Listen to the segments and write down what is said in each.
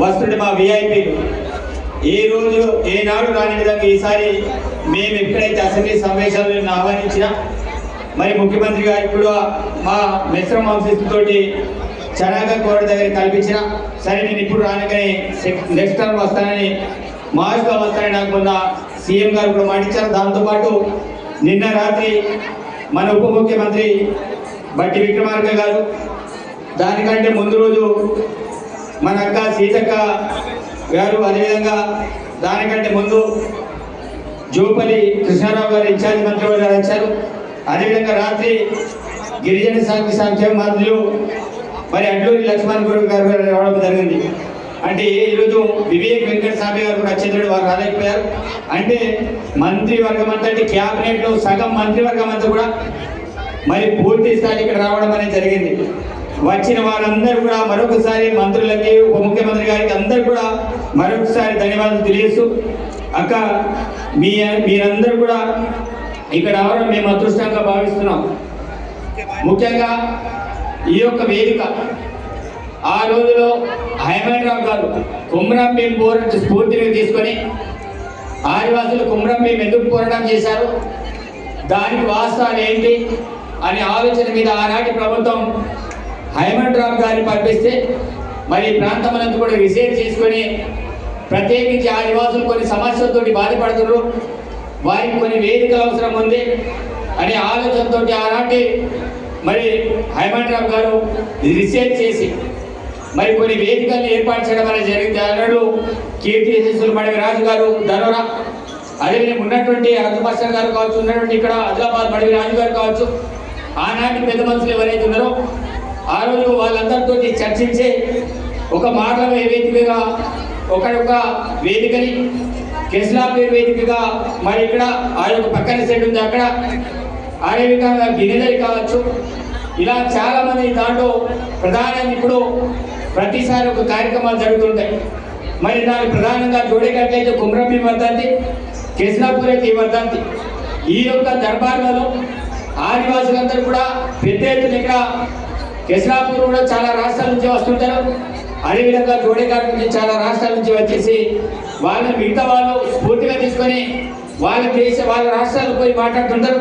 వస్తుండే మా విఐపీలు ఏ రోజు ఏనాడు రాని విధంగా ఈసారి మేము ఎక్కడైతే అసెంబ్లీ సమావేశాలను ఆహ్వానించినా మరి ముఖ్యమంత్రి గారు కూడా మా మిశ్రమ వంశస్థుతోటి చనాగా కోట దగ్గర కల్పించిన సరే నేను ఇప్పుడు రానగానే నెక్స్ట్ టర్మ్ వస్తానని మార్చిలో వస్తానని నాకు మొన్న సీఎం గారు కూడా మాటించారు దాంతోపాటు నిన్న రాత్రి మన ఉప ముఖ్యమంత్రి బట్టి విక్రమార్క గారు దానికంటే ముందు రోజు మన అక్క సీతక్క గారు అదేవిధంగా దానికంటే ముందు జోపల్లి కృష్ణారావు గారు ఇన్ఛార్జ్ మంత్రి గారు వచ్చారు అదేవిధంగా రాత్రి గిరిజన శాఖ సంక్షేమ మంత్రులు మరి అడ్లూరి లక్ష్మణ్ గురు గారు రావడం జరిగింది. అంటే ఈరోజు వివేక్ వెంకట స్వామి గారు కూడా వచ్చేటప్పుడు వారు రాలేకపోయారు. అంటే మంత్రివర్గం అంతా అంటే క్యాబినెట్లో సగం మంత్రివర్గం అంతా కూడా మరి పూర్తి స్థాయి ఇక్కడ రావడం అనేది జరిగింది. వచ్చిన వారందరూ కూడా మరొకసారి మంత్రులకి ఉప ముఖ్యమంత్రి గారికి అందరు కూడా మరొకసారి ధన్యవాదాలు తెలియజేస్తూ అక్క మీ మీరందరూ కూడా ఇక్కడ రావడం మేము అదృష్టంగా భావిస్తున్నాం. ముఖ్యంగా ఈ యొక్క వేదిక ఆ రోజులో హైమరావు గారు కుమ్రం భీం పోరాట స్ఫూర్తిని తీసుకొని ఆదివాసులు కుమ్రం భీం ఎందుకు పోరాటం చేశారు? దానికి వాస్తవాలు ఏంటి? అనే ఆలోచన మీద ఆనాటి ప్రభుత్వం హైమండ్ రామ్ గారిని పంపిస్తే మరి ఈ ప్రాంతములంతా కూడా రీసెర్చ్ చేసుకొని ప్రత్యేకించి ఆదివాసులు కొన్ని సమస్యలతో బాధపడుతున్నారు. వారికి కొన్ని వేదికలు అవసరం ఉంది అనే ఆలోచనతో ఆనాటి మరి హైమండ్ రామ్ గారు రీసెర్చ్ చేసి మరి కొన్ని వేదికలను ఏర్పాటు చేయడం అనేది జరిగింది. అన్నాడు కీర్తి మడవి రాజు గారు ధనురా అదేవిధంగా ఉన్నటువంటి అర్థమాస్టర్ గారు కావచ్చు ఉన్నటువంటి ఇక్కడ ఆదిలాబాద్ మడవి రాజు గారు కావచ్చు ఆనాటి పెద్ద మనుషులు ఎవరైతే ఉన్నారో ఆ రోజు వాళ్ళందరితో చర్చించే ఒక మాటల వేదికగా ఒకడొక వేదికని కెస్లాపేర్ వేదికగా మరి ఇక్కడ ఆ యొక్క పక్కన సెట్ ఉంది అక్కడ అదేవిధంగా గిరిదరి కావచ్చు. ఇలా చాలా మంది దాంట్లో ప్రధానంగా ఇప్పుడు ప్రతిసారి ఒక కార్యక్రమాలు జరుగుతుంటాయి. మరి దాన్ని ప్రధానంగా చూడేటట్లయితే కుమ్రభీ వర్ధంతి కృష్ణాపూర్ అయితే ఈ వర్ధంతి. ఈ యొక్క దర్బార్లలో ఆదివాసులందరూ కూడా పెద్ద ఎత్తున ఇక్కడ కెస్లాపూర్ కూడా చాలా రాష్ట్రాల నుంచి వస్తుంటారు. అదేవిధంగా జోడేఘాట్ నుంచి చాలా రాష్ట్రాల నుంచి వచ్చేసి వాళ్ళని మిగతా వాళ్ళు స్ఫూర్తిగా తీసుకొని వాళ్ళ దేశ వాళ్ళ రాష్ట్రాలకు పోయి మాట్లాడుతుంటారు.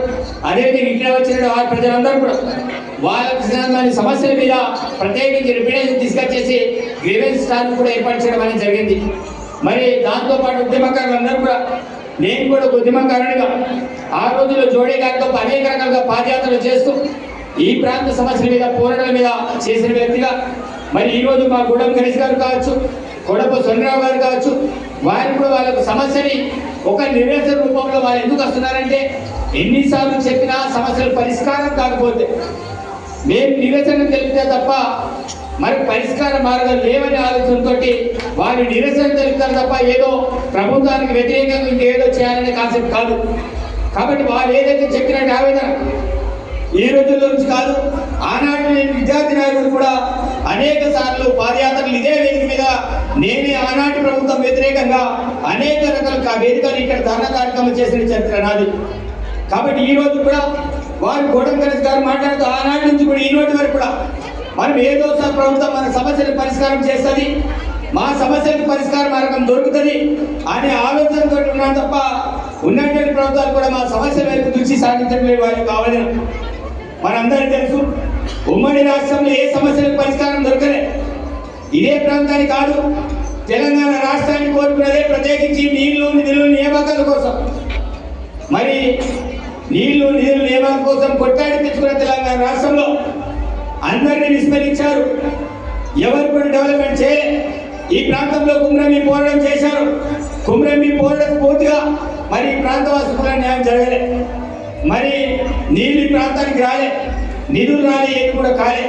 అదేవిధంగా ఇక్కడ వచ్చిన వాళ్ళ ప్రజలందరూ కూడా వాళ్ళకి సమస్యల మీద ప్రత్యేకించి రిప్రజెంటేషన్ తీసుకొచ్చేసి గ్రీవెన్స్ స్టార్ కూడా ఏర్పాటు చేయడం అనేది జరిగింది. మరి దాంతోపాటు ఉద్యమకారులందరూ కూడా నేను కూడా ఒక ఉద్యమకారునిగా ఆ రోజుల్లో జోడేఘాట్తో అనేక రకాలుగా పాదయాత్రలు చేస్తూ ఈ ప్రాంత సమస్యల మీద పోరాటాల మీద చేసిన వ్యక్తిగా మరి ఈ మా గూడెం గణేష్ గారు కావచ్చు కొడపు సొనరావు గారు కావచ్చు వారు కూడా వాళ్ళకు సమస్యని ఒక నిరసన రూపంలో వారు ఎందుకు వస్తున్నారంటే ఎన్నిసార్లు చెప్పినా సమస్యలు పరిష్కారం కాకపోతే మేము నిరసన తెలిపితే తప్ప మరి పరిష్కార మార్గాలు లేవనే ఆలోచనతో వారి నిరసన తెలుపుతారు తప్ప ఏదో ప్రభుత్వానికి వ్యతిరేకంగా ఇంకేదో చేయాలనే కాన్సెప్ట్ కాదు. కాబట్టి వారు ఏదైతే చెప్పినట్టు ఆవేదన ఈ రోజుల్లో నుంచి కాదు ఆనాటి విద్యార్థి నాయకుడు కూడా అనేక సార్లు పాదయాత్రలు ఇదే వేదిక మీద నేనే ఆనాటి ప్రభుత్వం వ్యతిరేకంగా అనేక రకాల వేదికలు ఇక్కడ ధర్నా కార్యక్రమం చేసిన చరిత్ర నాది. కాబట్టి ఈ రోజు కూడా వారు గోడం కలిసి గారు మాట్లాడుతూ ఆనాటి నుంచి కూడా ఈ రోజు వరకు కూడా మనం ఏదో ప్రభుత్వం మన సమస్యలు పరిష్కారం చేస్తుంది? మా సమస్యలకు పరిష్కార మార్గం దొరుకుతుంది అనే ఆలోచనతో ఉన్నాను తప్ప ఉన్నటువంటి ప్రభుత్వాలు కూడా మా సమస్యల వైపు దృష్టి సాధించడం లేదు వారికి కావాలని మనందరికీ తెలుసు ఉమ్మడి రాష్ట్రంలో ఏ సమస్యలకు పరిష్కారం దొరకలే. ఇదే ప్రాంతానికి కాదు తెలంగాణ రాష్ట్రాన్ని కోరుకున్నదే ప్రత్యేకించి నీళ్ళు నిధులు నియామకాల కోసం. మరి నీళ్ళు నిధులు నియామకాల కోసం కొట్టాడి తెచ్చుకున్న తెలంగాణ రాష్ట్రంలో అందరినీ విస్మరించారు. ఎవరు కూడా డెవలప్మెంట్ చేయలే. ఈ ప్రాంతంలో కుమ్రమి పోరాటం చేశారు. కుమ్రమి పోరాటం పూర్తిగా మరి ఈ ప్రాంతవాసులకు న్యాయం జరగలేదు మరి నీళ్ళు ప్రాంతానికి రాలే. నిధులు రాలే ఏది కూడా కాలే.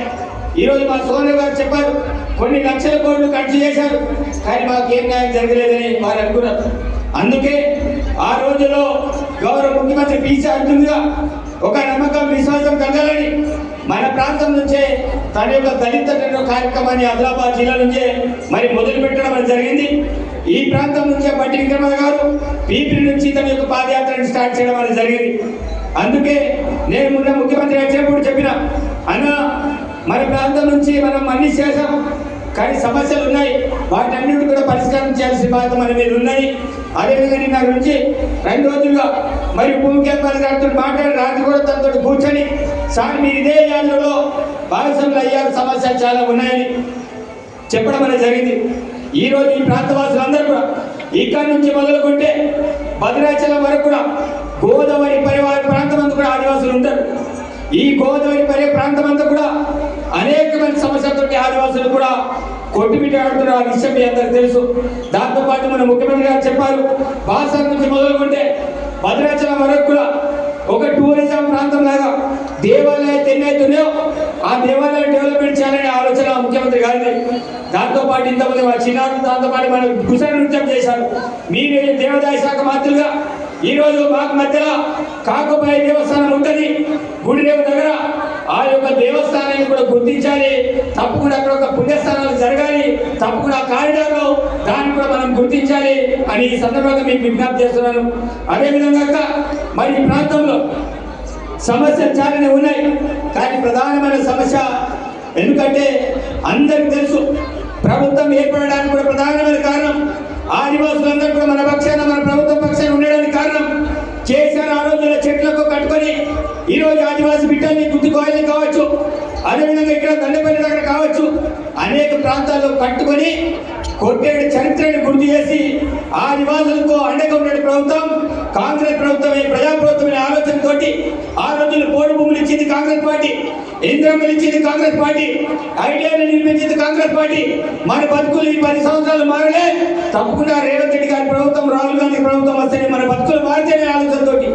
ఈరోజు మా సోదరు గారు చెప్పారు కొన్ని లక్షల కోట్లు ఖర్చు చేశారు కానీ మాకు ఏం న్యాయం జరగలేదని వారు అనుకున్నారు. అందుకే ఆ రోజులో గౌరవ ముఖ్యమంత్రి పీసీ అర్జున్గా ఒక నమ్మకం విశ్వాసం కలగాలని మన ప్రాంతం నుంచే తన యొక్క దళిత కార్యక్రమాన్ని ఆదిలాబాద్ జిల్లా నుంచే మరి మొదలు పెట్టడం జరిగింది. ఈ ప్రాంతం నుంచే బట్టి విక్రమ గారు పీపీ నుంచి తన యొక్క పాదయాత్రను స్టార్ట్ చేయడం అనేది జరిగింది. అందుకే నేను మొన్న ముఖ్యమంత్రి వచ్చినప్పుడు చెప్పిన అన్న మన ప్రాంతం నుంచి మనం అన్ని చేశాం కానీ సమస్యలు ఉన్నాయి. వాటన్నిటి కూడా పరిష్కారం చేయాల్సిన బాధ్యత మన మీద ఉన్నాయి అదేవిధంగా నిన్న నుంచి రెండు రోజులుగా మరి భూమి కేంద్రాలు గారితో మాట్లాడి రాత్రి కూడా తనతో కూర్చొని సార్ మీరు ఇదే యాత్రలో భాగస్వాములు అయ్యారు సమస్యలు చాలా ఉన్నాయని చెప్పడం అనేది జరిగింది ఈ ఈ ప్రాంతవాసులందరూ కూడా ఇక్కడి నుంచి మొదలుకుంటే భద్రాచలం వరకు కూడా గోదావరి పరివార ప్రాంతం అంతా కూడా ఆదివాసులు ఉంటారు ఈ గోదావరి పరి ప్రాంతం అంతా కూడా అనేకమైన సమస్యలతో ఆదివాసులు కూడా కొట్టుమిట్టాడుతున్నారు ఆ విషయం మీ అందరికి తెలుసు. దాంతో పాటు మన ముఖ్యమంత్రి గారు చెప్పారు బాసర నుంచి మొదలుకుంటే భద్రాచలం వరకు కూడా ఒక టూరిజం ప్రాంతం లాగా దేవాలయాలు ఎన్నైతున్నాయో ఆ దేవాలయాలు డెవలప్మెంట్ చేయాలనే ఆలోచన ముఖ్యమంత్రి గారిది. దాంతో పాటు ఇంతమంది మా చిన్నారులు దాంతో పాటు కుశల నృత్యం చేశారు. మీరు దేవాదాయ శాఖ మంత్రులుగా ఈరోజు మాకు మధ్యలో కాకపాయ దేవస్థానం ఉంటుంది. గుడిదేవ దగ్గర ఆ యొక్క దేవస్థానాన్ని కూడా గుర్తించాలి. తప్పకుండా అక్కడ ఒక పుణ్యస్థానాలు జరగాలి. తప్పకుండా ఆ కారిడార్లో దాన్ని కూడా మనం గుర్తించాలి అని ఈ సందర్భంగా మీకు విజ్ఞప్తి చేస్తున్నాను. అదేవిధంగా మరి ఈ ప్రాంతంలో సమస్యలు చాలానే ఉన్నాయి. కానీ ప్రధానమైన సమస్య ఎందుకంటే అందరికి తెలుసు ప్రభుత్వం ఏర్పడడానికి కూడా ప్రధానమైన కారణం ఆదివాసులందరూ కూడా మన పక్షాన మన ప్రభుత్వం పక్షాన ఉండడానికి కారణం చేశారు ఆరు వందల చెట్లకు కట్టుకొని. ఈరోజు ఆదివాసి బిడ్డల్ని గుర్తుకోవాలని కావచ్చు. అదేవిధంగా ఇక్కడ దండపల్లి దగ్గర కావచ్చు. అనేక ప్రాంతాల్లో కట్టుకొని కొట్టేడు చరిత్రను గుర్తు చేసి ఆ నివాసులకు అండగా ఉండే ప్రభుత్వం కాంగ్రెస్ ప్రభుత్వమే ప్రజా ఆలోచనతో ఆలోచనతోటి ఆ రోజులు పోడు భూములు ఇచ్చింది కాంగ్రెస్ పార్టీ ఇంద్రములు ఇచ్చింది కాంగ్రెస్ పార్టీ ఐడియాలు నిర్మించింది కాంగ్రెస్ పార్టీ. మన బతుకులు ఈ పది సంవత్సరాలు మారలే. తప్పకుండా రేవంత్ రెడ్డి గారి ప్రభుత్వం రాహుల్ గాంధీ ప్రభుత్వం వస్తేనే మన బతుకులు మారితేనే ఆలోచనతోటి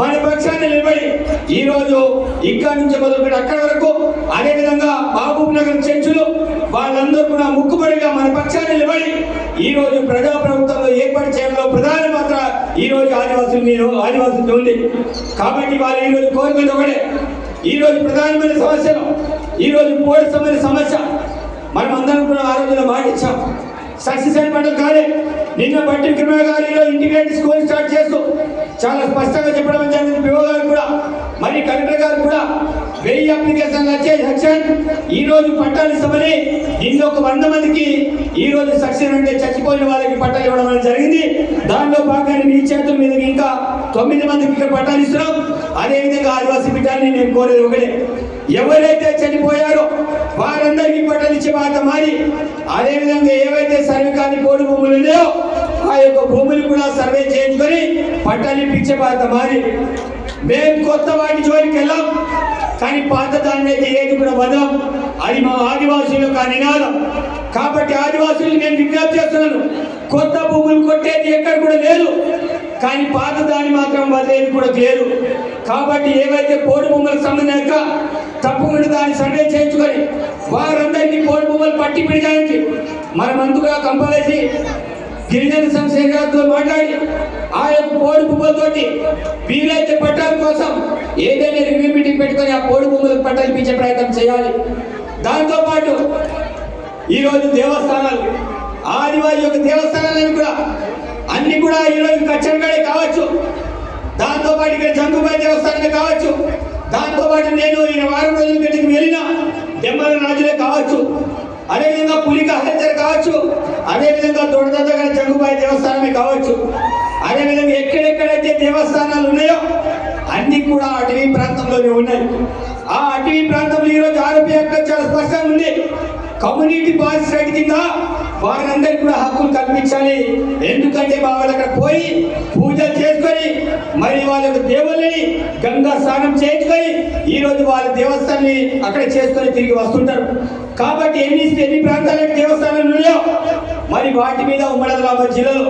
మన పక్షాన్ని నిలబడి ఈ రోజు ఇక్కడి నుంచి మొదలుపెట్టి అక్కడి వరకు అదే విధంగా మహబూబ్ నగర్ చర్చిలు వాళ్ళందరూ కూడా ముక్కుబడిగా మన పక్షాన్ని నిలబడి ఈ రోజు ప్రజా ప్రభుత్వంలో ఏర్పాటు చేయడంలో ప్రధాన పాత్ర ఈ రోజు ఆదివాసులు మీరు ఆదివాసులు ఉంది. కాబట్టి వాళ్ళు ఈ రోజు కోరుకునేది ఒకటే. ఈ రోజు ప్రధానమైన సమస్యలు ఈ రోజు పోలీసమైన సమస్య. మనం అందరం కూడా ఆ రోజున మాటిచ్చాం. సక్సెస్ అయిన కాలే. నిన్న బట్టి విక్రమ ఇంటిగ్రేటెడ్ స్కూల్ స్టార్ట్ చేస్తూ చాలా స్పష్టంగా చెప్పడం జరిగింది. పిఓ గారు కూడా మరి కలెక్టర్ గారు కూడా వెయ్యి అప్లికేషన్లు వచ్చే సెక్షన్ ఈ రోజు పట్టాలు ఇస్తామని నిన్న ఒక వంద మందికి ఈ రోజు సక్సెస్ అంటే చచ్చిపోయిన వాళ్ళకి పట్టాలు ఇవ్వడం అనేది జరిగింది. దానిలో భాగంగా మీ చేతుల మీద ఇంకా తొమ్మిది మందికి ఇక్కడ పట్టాలు ఇస్తున్నాం. అదేవిధంగా ఆదివాసీ బిడ్డల్ని నేను కోరేది ఒకటే. ఎవరైతే చనిపోయారో పక్షపాత మారి అదేవిధంగా ఏవైతే సర్వకాని పోడు భూములు ఉన్నాయో ఆ యొక్క భూములు కూడా సర్వే చేయించుకొని పట్టాన్ని పిచ్చపాత మారి మేము కొత్త వాటి జోలికి వెళ్ళాం కానీ పాత దాన్ని అయితే ఏది కూడా వదాం అది మా ఆదివాసుల యొక్క నినాదం. కాబట్టి ఆదివాసులు నేను విజ్ఞప్తి చేస్తున్నాను కొత్త భూములు కొట్టేది ఎక్కడ కూడా లేదు కానీ పాత దాన్ని మాత్రం వదిలేది కూడా లేదు. కాబట్టి ఏవైతే పోడు భూములకు సంబంధించాక తప్పకుండా దాన్ని సర్వే చేయించుకొని వారందరినీ పోటీ భూములు పట్టి పెడడానికి మనం అందుగా కంపలేసి గిరిజన సంక్షేమ గారితో మాట్లాడి ఆ యొక్క పోడు భూములతోటి వీలైతే పట్టాల కోసం ఏదైనా రివ్యూ మీటింగ్ పెట్టుకొని ఆ పోడు భూములకు పట్టాలు ఇప్పించే ప్రయత్నం చేయాలి. దాంతోపాటు ఈరోజు దేవస్థానాలు ఆదివారి యొక్క దేవస్థానాలను కూడా అన్ని కూడా ఈరోజు కచ్చనగడే కావచ్చు. దాంతోపాటు ఇక్కడ జంగుబాయి దేవస్థానమే కావచ్చు. దాంతో పాటు నేను ఈయన వారం రోజుల గడికి వెళ్ళిన దెమ్మల రాజులే కావచ్చు అదేవిధంగా పులిక హత్య కావచ్చు అదేవిధంగా దొడదద్ద గారి దేవస్థానమే కావచ్చు అదేవిధంగా ఎక్కడెక్కడైతే దేవస్థానాలు ఉన్నాయో అన్ని కూడా అటవీ ప్రాంతంలోనే ఉన్నాయి. ఆ అటవీ ప్రాంతంలో ఈరోజు ఆరోగ్య యొక్క చాలా స్పష్టంగా ఉంది. కమ్యూనిటీ బాయ్స్ రైట్ కింద వారందరికీ కూడా హక్కులు కల్పించాలి. ఎందుకంటే మా వాళ్ళు అక్కడ పోయి పూజలు చేసుకొని మరి వాళ్ళ యొక్క దేవుళ్ళని గంగా స్నానం చేయించుకొని ఈరోజు వాళ్ళ దేవస్థానాన్ని అక్కడ చేసుకొని తిరిగి వస్తుంటారు. కాబట్టి ఎన్ని ఎన్ని ప్రాంతాలకు దేవస్థానాలు ఉన్నాయో మరి వాటి మీద ఉమ్మడి ఆదిలాబాద్ జిల్లాలో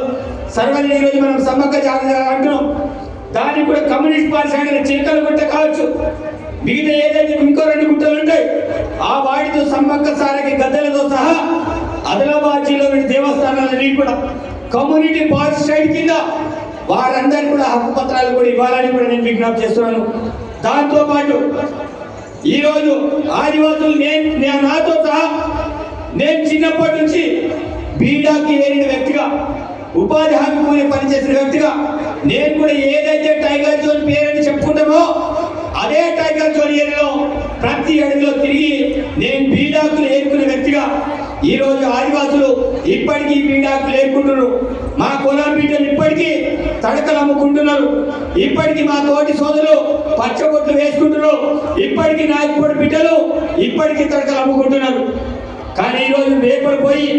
సర్వని ఈ రోజు మనం సమ్మక్క జాతర అంటున్నాం. దానికి కూడా కమ్యూనిస్ట్ పార్టీ సైడ్ చిలకలు గుట్ట కావచ్చు. మిగతా ఏదైతే ఇంకో రెండు గుట్టలు ఉంటాయి ఆ వాడితో సమ్మక్క సారకి గద్దెలతో సహా ఆదిలాబాద్ జిల్లాలోని దేవస్థానాలన్నీ కూడా కమ్యూనిటీ పార్క్ సైడ్ కింద వారందరికీ కూడా హక్కు పత్రాలు కూడా ఇవ్వాలని కూడా నేను విజ్ఞప్తి చేస్తున్నాను. దాంతో పాటు ఈరోజు ఆదివాసులు నేను నేను నాతో సహా నేను చిన్నప్పటి నుంచి బీడాకి ఏరిన వ్యక్తిగా ఉపాధి హామీ కూలి పనిచేసిన వ్యక్తిగా నేను కూడా ఏదైతే టైగర్ జోన్ పేరని చెప్పుకుంటామో అదే టైగర్ జోన్ ఏరియాలో ప్రతి అడుగులో పీడాకులు ఏరుకున్న వ్యక్తిగా ఈరోజు ఆదివాసులు ఇప్పటికీ పీడాకులు ఏరుకుంటున్నారు. మా కులం బిడ్డలు ఇప్పటికీ తడకలు అమ్ముకుంటున్నారు. ఇప్పటికీ మా తోటి సోదరులు పచ్చబొట్లు వేసుకుంటున్నారు. ఇప్పటికీ నాయకుడి బిడ్డలు ఇప్పటికీ తడకలు అమ్ముకుంటున్నారు. కానీ ఈరోజు పేపర్ పోయి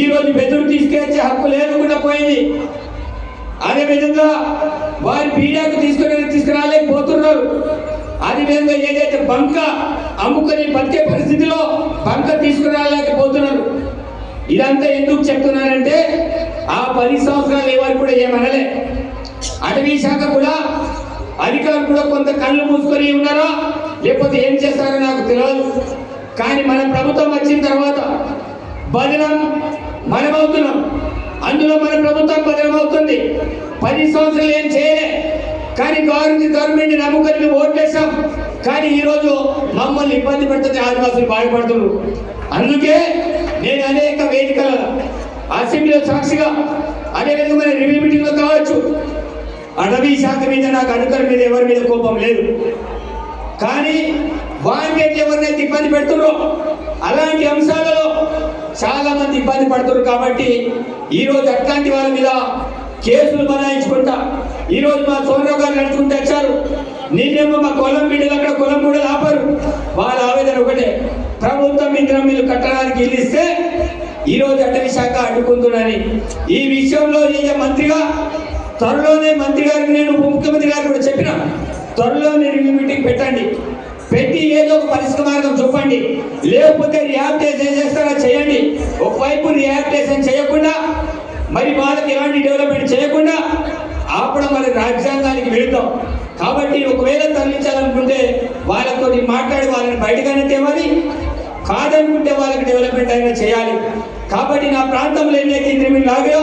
ఈరోజు బెదురు తీసుకెచ్చే హక్కు లేకుండా పోయింది. అదే విధంగా వారి పీడాకు తీసుకునే తీసుకురాలేకపోతున్నారు. అదే విధంగా ఏదైతే బంక అమ్ముకొని బతికే పరిస్థితిలో బంక తీసుకురాలేకపోతున్నారు. ఇదంతా ఎందుకు చెప్తున్నారంటే ఆ పది సంవత్సరాలు ఎవరు కూడా ఏమనలే. అటవీ శాఖ కూడా అధికారులు కూడా కొంత కళ్ళు మూసుకొని ఉన్నారా? లేకపోతే ఏం చేస్తారో నాకు తెలియదు కానీ మన ప్రభుత్వం వచ్చిన తర్వాత బదనం మనమవుతున్నాం. అందులో మన ప్రభుత్వం బదనమవుతుంది. పది సంవత్సరాలు ఏం చేయలే. కానీ గవర్నమెంట్ గవర్నమెంట్ నమ్ముకొని మేము ఓట్లేసాం కానీ ఈరోజు మమ్మల్ని ఇబ్బంది పెడుతుంది ఆదివాసులు బాధపడుతున్నారు. అందుకే నేను అనేక వేదికల అసెంబ్లీలో సాక్షిగా అదేవిధంగా మన రివ్యూ మీటింగ్లో కావచ్చు. అటవీ శాఖ మీద నాకు అనుకర మీద ఎవరి మీద కోపం లేదు. కానీ వాంటెడ్ ఎవరినైతే ఇబ్బంది పెడుతున్నారో అలాంటి అంశాలలో చాలా మంది ఇబ్బంది పడుతున్నారు కాబట్టి ఈరోజు అట్లాంటి వాళ్ళ మీద కేసులు బనాయించుకుంటా ఈరోజు మా సోదరు గారు నడుచుకుంటూ వచ్చారు. నిన్నేమో మా కొలం బిడ్డలు అక్కడ కొలం బిడ్డలు ఆపరు. వాళ్ళ ఆవేదన ఒకటే. ప్రభుత్వం ఇంద్రం మీరు కట్టడానికి ఇల్లు ఇస్తే ఈ రోజు అటవీ శాఖ అడ్డుకుంటున్నాని ఈ విషయంలో నేను మంత్రిగా త్వరలోనే మంత్రి గారికి నేను ఉప ముఖ్యమంత్రి గారికి కూడా చెప్పిన త్వరలోనే రివ్యూ మీటింగ్ పెట్టండి. పెట్టి ఏదో ఒక పరిష్కార మార్గం చూపండి. లేకపోతే రియాక్టేషన్ చేస్తారా చేయండి. ఒకవైపు రియాక్టేషన్ చేయకుండా మరి వాళ్ళకి ఎలాంటి డెవలప్మెంట్ చేయకుండా ఆపడం మరి రాజ్యాంగానికి విరుద్ధం. కాబట్టి ఒకవేళ తరలించాలనుకుంటే వాళ్ళతో మాట్లాడి వాళ్ళని బయటగానే తేవాలి కాదనుకుంటే వాళ్ళకి డెవలప్మెంట్ అయినా చేయాలి. కాబట్టి నా ప్రాంతంలో ఎన్నైతే ఇంద్రమిల్లు లాగాయో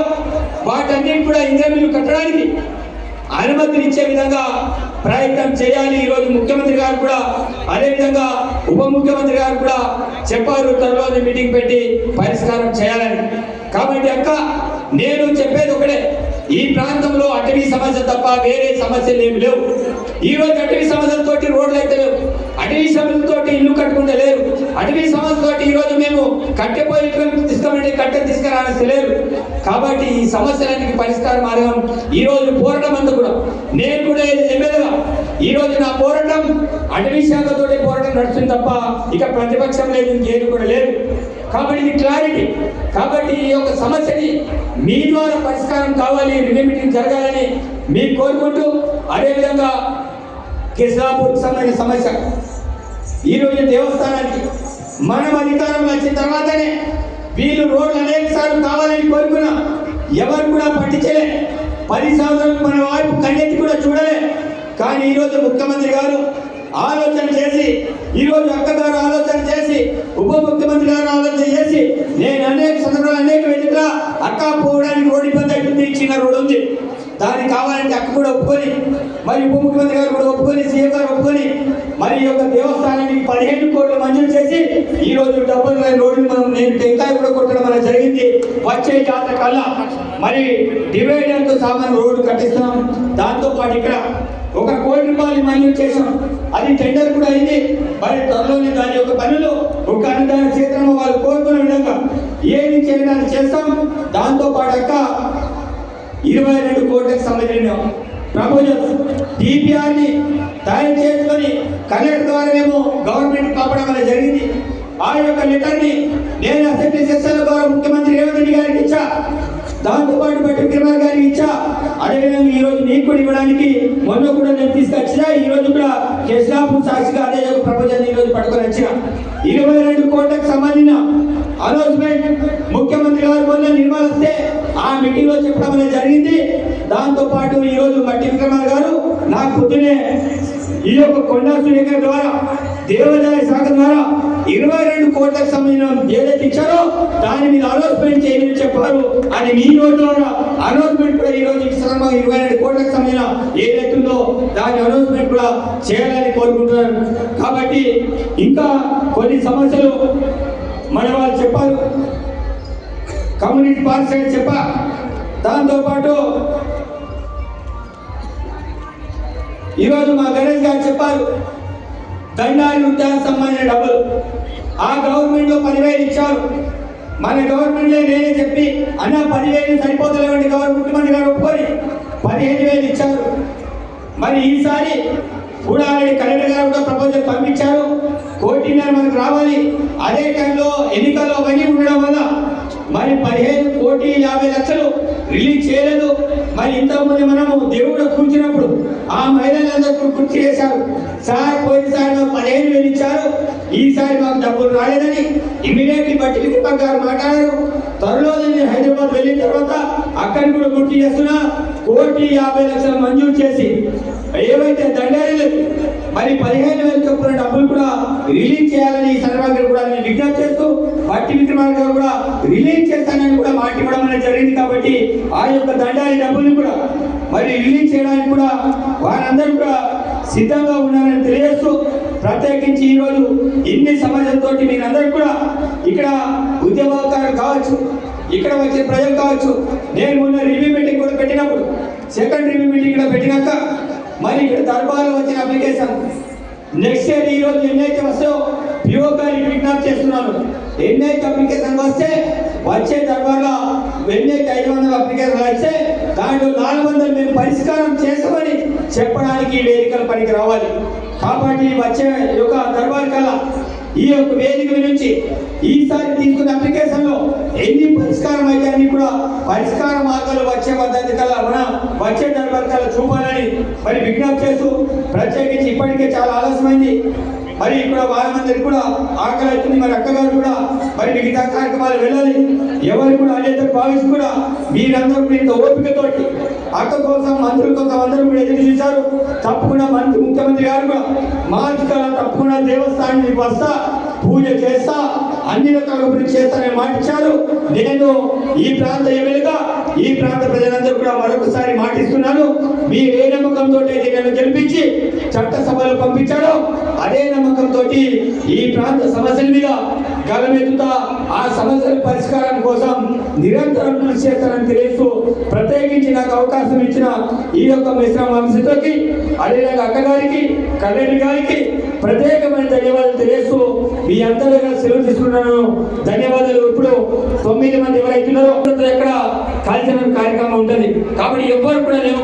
వాటన్నిటి కూడా ఇంద్రమిల్లు కట్టడానికి అనుమతిని ఇచ్చే విధంగా ప్రయత్నం చేయాలి. ఈరోజు ముఖ్యమంత్రి గారు కూడా అదేవిధంగా ఉప ముఖ్యమంత్రి గారు కూడా చెప్పారు త్వరలోనే మీటింగ్ పెట్టి పరిష్కారం చేయాలని. కాబట్టి అక్క నేను చెప్పేది ఒకటే. ఈ ప్రాంతంలో అటవీ సమస్య తప్ప వేరే సమస్యలు ఏమి లేవు. ఈ రోజు అటవీ సమస్యలతోటి రోడ్లు అయితే లేవు. అటవీ సమస్యలతోటి ఇల్లు కట్టుకుంటే లేరు. అటవీ సమస్యతో ఈరోజు మేము కట్టెపోయి తీసుకోమంటే కట్టె తీసుకురావాల్సి లేరు. కాబట్టి ఈ సమస్యలన్నిటికీ పరిష్కార మార్గం ఈరోజు పోరాటం అంతా కూడా. నేను కూడా ఎమ్మెల్యేగా. ఈరోజు నా పోరాటం అటవీ శాఖతోటి పోరాటం నడుస్తుంది తప్ప ఇక ప్రతిపక్షం లేదు ఇంకేది కూడా లేదు. కాబట్టి ఇది క్లారిటీ. కాబట్టి ఈ యొక్క సమస్యని మీ ద్వారా పరిష్కారం కావాలి రిమిటింగ్ జరగాలని మీకు కోరుకుంటూ అదేవిధంగా కిసాపూర్కి సంబంధించిన సమస్య. ఈరోజు దేవస్థానానికి మనం అధికారం వచ్చిన తర్వాతనే వీళ్ళు రోడ్లు అనేక సార్లు కావాలని కోరుకున్నాం ఎవరు కూడా పట్టించలే. పది సంవత్సరాలు మన వైపు కన్నెత్తి కూడా చూడలే. కానీ ఈరోజు ముఖ్యమంత్రి గారు ఆలోచన చేసి ఈరోజు అక్కగారు ఆలోచన చేసి ఉప ముఖ్యమంత్రి గారు ఆలోచన చేసి నేను అనేక సందర్భాలు అనేక వేదికల అక్క పోవడానికి రోడ్డు ఇబ్బంది అవుతుంది చిన్న రోడ్డు ఉంది. దానికి కావాలంటే అక్క కూడా ఒప్పుకొని మరి ఉప ముఖ్యమంత్రి గారు కూడా ఒప్పుకొని సీఎం గారు ఒప్పుకొని మరి ఈ యొక్క దేవస్థానానికి పదిహేను కోట్లు మంజూరు చేసి ఈ రోజు డబ్బులు లేని రోడ్డు మనం నేను టెంకాయ కూడా కొట్టడం అనేది జరిగింది. వచ్చే జాతర కల్లా మరి డివైడర్తో సామాన్ రోడ్డు కట్టిస్తున్నాం. దాంతోపాటు ఇక్కడ ఒక కోటి రూపాయలు మంజూరు చేసాం అది టెండర్ కూడా అయింది. మరి త్వరలోనే దాని యొక్క పనులు ఒక అనుదాన క్షేత్రంలో వాళ్ళు కోరుకున్న విధంగా ఏది చేయడానికి చేస్తాం. దాంతోపాటు అక్క ఇరవై రెండు కోట్లకు సంబంధించిన ప్రభుత్వం డిపిఆర్ని తయారు చేసుకొని కలెక్టర్ ద్వారా మేము గవర్నమెంట్ పంపడం వల్ల జరిగింది. ఆ యొక్క లెటర్ని నేను అసెంబ్లీ సెషన్ ద్వారా ముఖ్యమంత్రి రేవంత్ రెడ్డి గారికి ఇచ్చా దాంతో పాటు బట్టి కుమార్ గారికి ఇచ్చా. అదేవిధంగా ఈరోజు నీకు కూడా ఇవ్వడానికి మొన్న కూడా నేను తీసుకొచ్చిన ఈ రోజు కూడా కేశలాపూర్ సాక్షిగా అదే యొక్క ప్రపంచాన్ని ఈరోజు పట్టుకొని వచ్చిన. ఇరవై రెండు కోట్లకు సంబంధించిన అనౌన్స్మెంట్ ముఖ్యమంత్రి గారు మొన్న నిర్మలస్తే ఆ మీటింగ్లో చెప్పడం అనేది జరిగింది. దాంతో పాటు ఈ రోజు మట్టి విక్రమార్ గారు నాకు పొద్దునే ఈ యొక్క కొండా సురేఖర్ ద్వారా దేవాదాయ శాఖ ద్వారా ఇరవై రెండు కోట్లకు సంబంధించిన ఏదైతే ఇచ్చారో దాని మీద అనౌన్స్మెంట్ చేయమని చెప్పారు. అని మీ రోజు ద్వారా అనౌన్స్మెంట్ కూడా ఈ రోజు ఇస్తున్నాము ఇరవై రెండు కోట్లకు సంబంధించిన ఏదైతే ఉందో దాని అనౌన్స్మెంట్ కూడా చేయాలని కోరుకుంటున్నాను. కాబట్టి ఇంకా కొన్ని సమస్యలు మన వాళ్ళు చెప్పారు. కమ్యూనిటీ పార్క్ సైడ్ దాంతోపాటు దాంతో ఈరోజు మా గణేష్ గారు చెప్పారు దండారి ఉద్యాన సంబంధించిన డబ్బులు ఆ గవర్నమెంట్లో పదివేలు ఇచ్చారు మన గవర్నమెంట్ నేనే చెప్పి అన్న పదివేలు సరిపోతలేవండి గవర్నమెంట్. ముఖ్యమంత్రి గారు ఒప్పుకొని పదిహేను వేలు ఇచ్చారు. మరి ఈసారి కూడా ఆల్రెడీ కలెక్టర్ గారు కూడా ప్రపోజల్ పంపించారు. కోటిన్నర మనకు రావాలి. అదే టైంలో ఎన్నికల్లో అవన్నీ ఉండడం వల్ల మరి పదిహేను కోటి యాభై లక్షలు రిలీజ్ చేయలేదు. మరి ఇంతకుముందు మనము దేవుడు కూర్చున్నప్పుడు ఆ మహిళలందరూ కుర్చీ చేశారు. సార్ పోయినసారి మాకు పదిహేను వేలు ఇచ్చారు. ఈసారి మాకు డబ్బులు రాలేదని ఇమీడియట్లీ బట్టి విక్రమ గారు మాట్లాడారు. త్వరలో నేను హైదరాబాద్ వెళ్ళిన తర్వాత అక్కడ కూడా గుర్తు చేస్తున్నా. కోటి యాభై లక్షలు మంజూరు చేసి ఏవైతే దండారీలు మరి పదిహేను వేల చొప్పున డబ్బులు కూడా రిలీజ్ చేయాలని ఈ సందర్భంగా కూడా నేను విజ్ఞప్తి చేస్తూ పట్టి విక్రమార్ గారు కూడా రిలీజ్ చేస్తానని కూడా మాట ఇవ్వడం అనేది జరిగింది కాబట్టి ఆ యొక్క దండారి డబ్బులు కూడా మరి రిలీజ్ చేయడానికి కూడా వారందరూ కూడా సిద్ధంగా ఉన్నారని తెలియజేస్తూ ప్రత్యేకించి ఈరోజు ఇన్ని సమాజంతో మీరందరూ కూడా ఇక్కడ ఉద్యమకారులు కావచ్చు. ఇక్కడ వచ్చే ప్రజలు కావచ్చు. నేను మొన్న రివ్యూ మీటింగ్ కూడా పెట్టినప్పుడు సెకండ్ రివ్యూ మీటింగ్ కూడా పెట్టినాక మరి ఇక్కడ దర్బార్లో వచ్చిన అప్లికేషన్ నెక్స్ట్ ఇయర్ ఈ రోజు ఎన్నైతే వస్తాయో పిఓ గారికి విజ్ఞప్తి చేస్తున్నాను. ఎన్నైతే అప్లికేషన్ వస్తే వచ్చే దర్బార్లో ఎన్నైతే ఐదు వందల అప్లికేషన్ వస్తే దాంట్లో నాలుగు వందలు మేము పరిష్కారం చేస్తామని చెప్పడానికి ఈ వేదికల పనికి రావాలి. కాబట్టి వచ్చే యొక్క దర్బార్ కల ఈ యొక్క వేదిక నుంచి ఈసారి తీసుకున్న అప్లికేషన్ పరిష్కారం అయితే అన్ని కూడా పరిష్కార మార్గాలు వచ్చే పద్ధతి కల్లా మన వచ్చే దర్బార్ కల్లా చూపాలని మరి విజ్ఞప్తి చేస్తూ ప్రత్యేకించి ఇప్పటికే చాలా ఆలస్యమైంది. మరి ఇక్కడ వారందరికీ కూడా ఆకలి అవుతుంది మరి అక్కగారు కూడా మరి మిగతా కార్యక్రమాలు వెళ్ళాలి. ఎవరు కూడా అనేది భావిస్తూ కూడా మీరందరూ కూడా ఇంత ఓపికతోటి అక్క కోసం మంత్రులు కోసం అందరూ కూడా ఎదురు చూశారు. తప్పకుండా మంత్రి ముఖ్యమంత్రి గారు కూడా మార్చి తప్పకుండా దేవస్థానానికి వస్తా పూజ చేస్తా అన్ని రకాల అభివృద్ధి చేస్తానని మాట ఇచ్చారు. నేను ఈ ప్రాంత ఎమ్మెల్యేగా ఈ ప్రాంత ప్రజలందరూ కూడా మరొకసారి మాటిస్తున్నాను. మీ ఏ నమ్మకంతో అయితే నన్ను గెలిపించి చట్టసభలో పంపించాడో అదే నమ్మకంతో ఈ ప్రాంత సమస్యల మీద గలమెత్తుతా ఆ సమస్యల పరిష్కారం కోసం నిరంతరం కృషి చేస్తానని తెలియస్తూ ప్రత్యేకించి నాకు అవకాశం ఇచ్చిన ఈ యొక్క మిశ్రమ వంశతోకి అదేవిధంగా అక్కగారికి కళ్యాణి గారికి ప్రత్యేకమైన ధన్యవాదాలు తెలియజేస్తూ మీ అందరిగా సెలవు తీసుకున్నాను ధన్యవాదాలు. ఇప్పుడు తొమ్మిది మంది ఎవరైతున్నారో ఎక్కడ కాల్చిన కార్యక్రమం ఉంటుంది. కాబట్టి ఎవ్వరు కూడా లేవు.